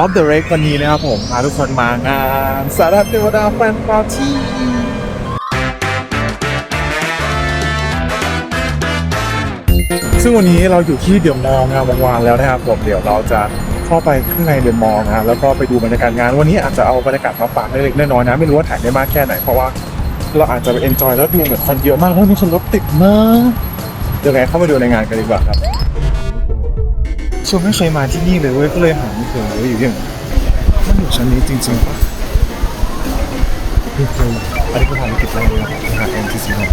Off the Rake วันนี้นะครับผมพาทุกคนมางานสารเทวดาแฟนปาร์ตี้ซึ่งวันนี้เราอยู่ที่เดอะมอลล์งานวานแล้วนะครับผมเดี๋ยวเราจะเข้าไปข้างในเดอะมอลล์นะแล้วก็ไปดูบรรยากาศงาน วันนี้อาจจะเอาบรรยากาศมาฝากเล็กๆน้อยๆนะไม่รู้ว่าถ่ายได้มากแค่ไหนเพราะว่าเราอาจจะไปเอนจอยแล้วดูเหมือนคนเยอะมากเพราะนี่คนรถติดมากเดี๋ยวไงเข้ามาดูในงานกันดีกว่าครับ ชมไม่เคยมาที่นี่เลยเว้ยก็เลยหาไม่เจอว่าอยู่ที่ไหนมันอยู่ชั้นนี้จริงๆปะไม่คยอันนี้ก็ทำกิจอะไรเลยนะหา MTC ครับ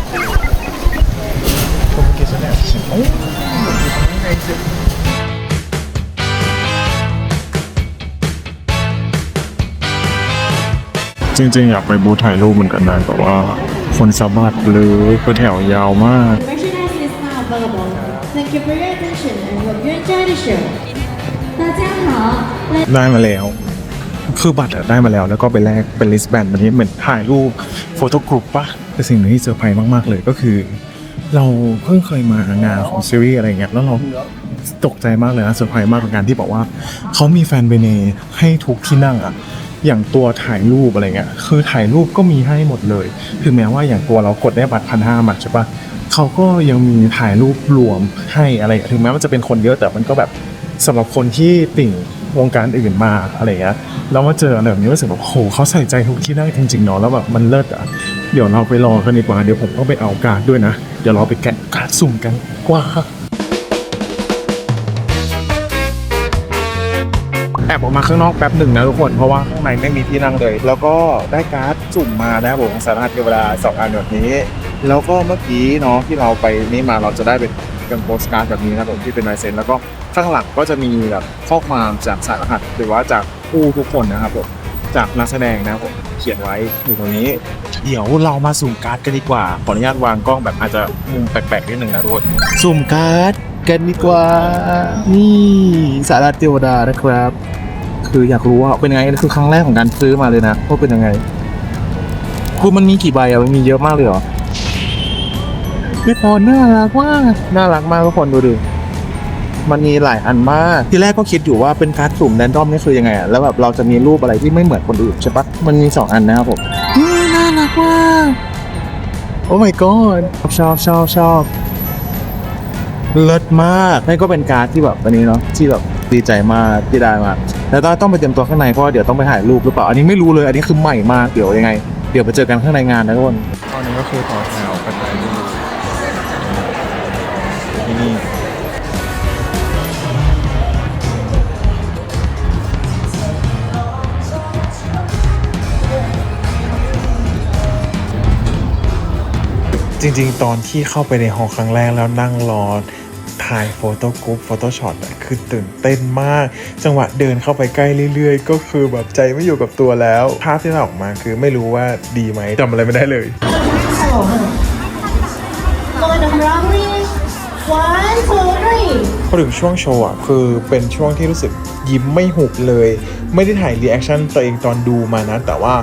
คอมมิวนิเคชั่นแอคชั่นโอ้ยอยู่ตรงนี้ไงเจ๊จริงๆ อยากไปบูธถ่ายรูปเหมือนกันนะแต่ว่าคนสะบัดเลยคือแถวยาวมาก Merchandise is now available. Thank you for your attention and hope you enjoy the show. 大家好， ได้มาแล้ว คือบัตรอะได้มาแล้ว แล้วก็ไปแลกเป็นลิสแบนวันนี้เหมือนถ่ายรูปโฟโต้กรุ๊ปปะแต่สิ่งหนึ่งที่เซอร์ไพรส์มาก ๆ เลยก็คือ เราเพิ่งเคยมางานของซีรีส์อะไรเงี้ยแล้วเราตกใจมากเลยนะเซอร์ไพรส์มากกับการที่บอกว่า เขามีแฟนเบเนให้ทุกที่นั่งอะอย่างตัวถ่ายรูปอะไรเงี้ยคือถ่ายรูปก็มีให้หมดเลย ถึงแม้ว่าอย่างตัวเรากดได้บัตรพันห้ามาใช่ปะ เขาก็ยังมีถ่ายรูปรวมให้อะไรถึงแม้มันจะเป็นคนเยอะแต่มันก็แบบสำหรับคนที่ติ่งวงการอื่นมาอะไรเงี้ยแล้วมาเจออะไรแบบนี้รู้สึกแบบโหเขาใส่ใจทุกที่ได้จริงๆเนาะแล้วแบบมันเลิศอะเดี๋ยวเราไปรอกันดีกว่าเดี๋ยวผมก็ไปเอาการ์ดด้วยนะ เดี๋ยวเราไปแกะการ์ดสุ่มกันกว่าแอบออกมาข้างนอกแป๊บหนึ่งนะทุกคน เพราะว่าข้างในไม่มีที่นั่งเลย แล้วก็ได้การ์ดสุ่มมานะครับผมสารพัดเทวดาสองอันแบบนี้ แล้วก็เมื่อกี้เนาะที่เราไปนี่มาเราจะได้เป็นเป็นโปสการ์ดแบบนี้นะผมที่เป็นลายเซ็นแล้วก็ข้างหลังก็จะมีแบบข้อความจากสารหัสหรือว่าจากผู้ทุกคนนะครับผมจากนักแสดงนะครับผมเขียนไว้อยู่ตรงนี้ เดี๋ยวเรามาสุ่มการ์ดกันดีกว่าขออนุญาตวางกล้องแบบอาจจะมุมแปลกๆนิดนึงนะทุกคนสุ่มการ์ดกันดีกว่านี่สารเทวดานะครับ คืออยากรู้ว่าเป็นไงคือครั้งแรกของการซื้อมาเลยนะว่าเป็นยังไง คือมันมีกี่ใบอะมันมีเยอะมากเลยเหรอ พี่พรน่ารักมากน่ารักมากทุกคนดูดิมันมีหลายอันมากที่แรกก็คิดอยู่ว่าเป็นการ์ดสุ่มแรนดอมนี่คือยังไงอะแล้วแบบเราจะมีรูปอะไรที่ไม่เหมือนคนอื่นใช่ปะมันมีสองอันนะครับผมอื้อน่ารักมากโอ้ my god ชอบชอบชอบเลิศมากนี่ก็เป็นการ์ดที่แบบอันนี้เนาะที่แบบดีใจมากที่ได้มาแล้วต้องต้องไปเตรียมตัวข้างในเพราะว่าเดี๋ยวต้องไปถ่ายรูปหรือเปล่าอันนี้ไม่รู้เลยอันนี้คือใหม่มากเดี๋ยวยังไง เดี๋ยวไปเจอกันข้างในงานนะทุกคนตอนนี้ก็คือต่อแถวกัน จริงๆ ตอนที่เข้าไปในห้องครั้งแรกแล้วนั่งรอถ่ายโฟโต้กรุ๊ปโฟโต้ช็อตอะคือตื่นเต้นมาก จังหวะเดินเข้าไปใกล้เรื่อยๆ ก็คือแบบใจไม่อยู่กับตัวแล้ว ภาพที่เราออกมาคือไม่รู้ว่าดีไหมจำอะไรไม่ได้เลย Going to Robbery. One, two, three. พอถึงช่วงโชว์อะคือเป็นช่วงที่รู้สึกยิ้มไม่หุบเลย ไม่ได้ถ่ายรีแอคชั่นตัวเองตอนดูมานะ แต่ว่า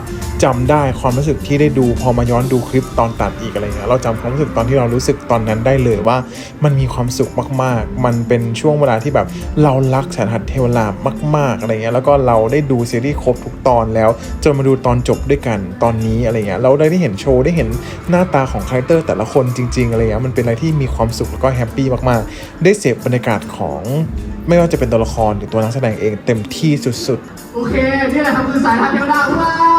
จำได้ความรู้สึกที่ได้ดูพอมาย้อนดูคลิปตอนตัดอีกอะไรเงี้ยเราจำความรู้สึกตอนที่เรารู้สึกตอนนั้นได้เลยว่า มันมีความสุขมากๆ มันเป็นช่วงเวลาที่แบบเรารักสารหัสเทวรามาก ๆอะไรเงี้ยแล้วก็เราได้ดูซีรีส์ครบทุกตอนแล้วจนมาดูตอนจบด้วยกันตอนนี้อะไรเงี้ยเราได้เห็นโชว์ได้เห็นหน้าตาของคาแรคเตอร์แต่ละคนจริงๆอะไรเงี้ยมันเป็นอะไรที่มีความสุขแล้วก็แฮปปี้มากๆ ได้เสพบรรยากาศของไม่ว่าจะเป็นตัวละครหรือตัวนักแสดงเองเต็มที่สุดโอเค นี่แหละครับคือสายทานเทวดาของเรา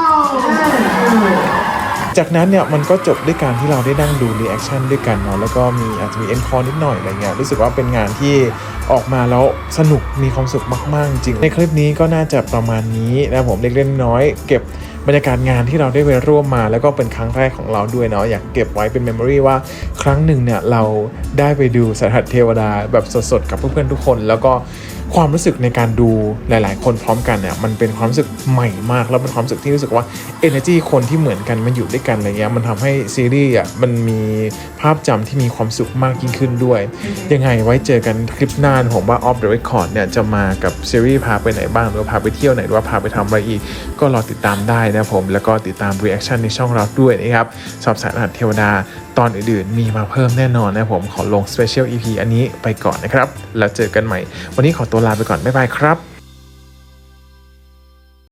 จากนั้นเนี่ยมันก็จบด้วยการที่เราได้นั่งดูรีแอคชั่นด้วยกันเนาะแล้วก็มีอาจจะมีเอ็นคอร์นิดหน่อยอะไรเงี้ยรู้สึกว่าเป็นงานที่ออกมาแล้วสนุกมีความสุขมาก ๆ จริง ในคลิปนี้ก็น่าจะประมาณนี้นะผมเล็กๆน้อยเก็บบรรยากาศงานที่เราได้ไปร่วมมา แล้วก็เป็นครั้งแรกของเราด้วยเนาะอยากเก็บไว้เป็นเมมโมรีว่าครั้งหนึ่งเนี่ยเราได้ไปดูสหัสเทวดาแบบสดๆกับเพื่อนๆทุกคน แล้วก็ ความรู้สึกในการดูหลาย ๆ คนพร้อมกันเนี่ยมันเป็นความรู้สึกใหม่มาก แล้วเป็นความรู้สึกที่รู้สึกว่า energy คนที่เหมือนกันมันอยู่ด้วยกันอะไรเงี้ยมันทำให้ซีรีส์อะมันมีภาพจำที่มีความสุขมากยิ่งขึ้นด้วย ยังไงไว้เจอกันคลิปหน้าผมว่า off the record เนี่ยจะมากับซีรีส์พาไปไหนบ้างหรือว่าพาไปเที่ยวไหนหรือว่าพาไปทำอะไรอีก ก็รอติดตามได้นะผมแล้วก็ติดตาม reaction ในช่องเราด้วยนะครับสอบสารหัสเทวดา ตอนอื่นๆ มีมาเพิ่มแน่นอนนะผมขอลง special EP อันนี้ไปก่อนนะครับ แล้วเจอกันใหม่ วันนี้ขอตัวลาไปก่อน บ๊ายบายครับ